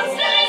Thursday!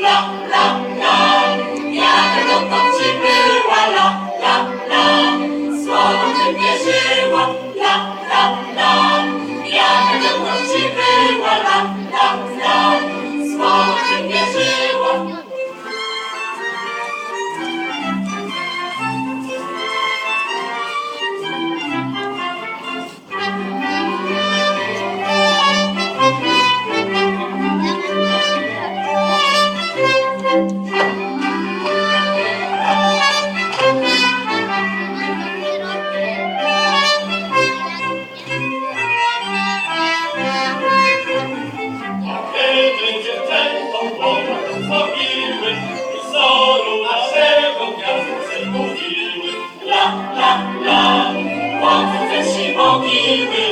啦啦 me.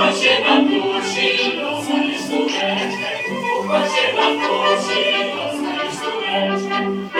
Kuchła się na duszy, dostaniesz stóweczkę. Kuchła się na duszy, dostaniesz stóweczkę.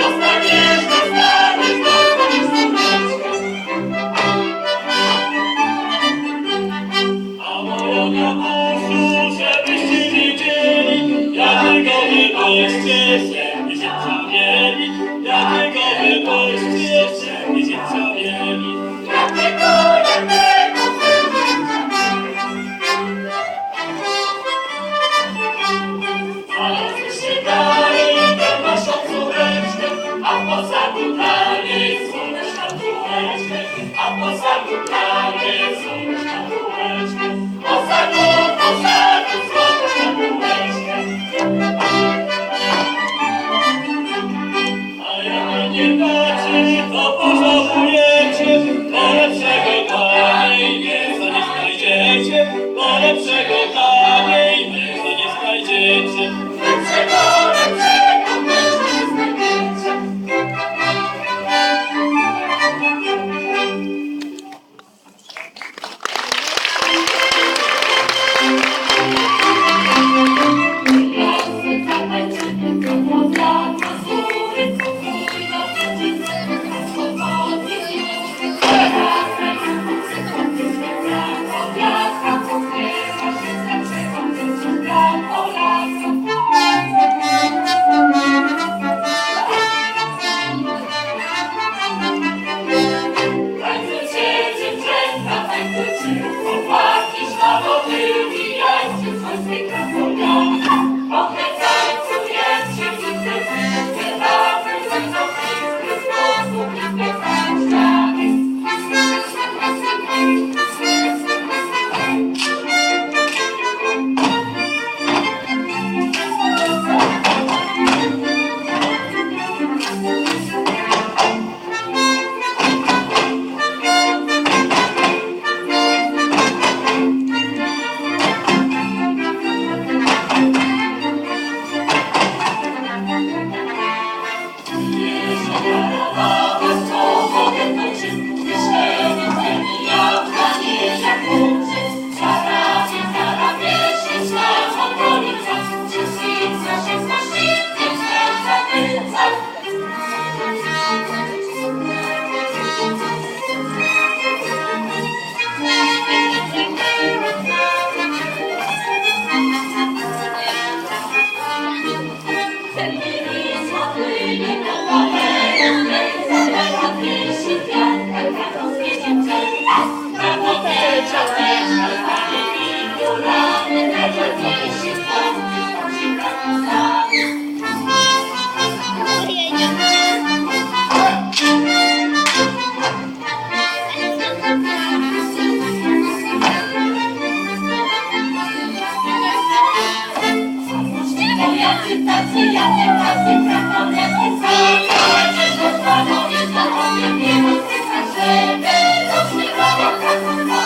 Thank you.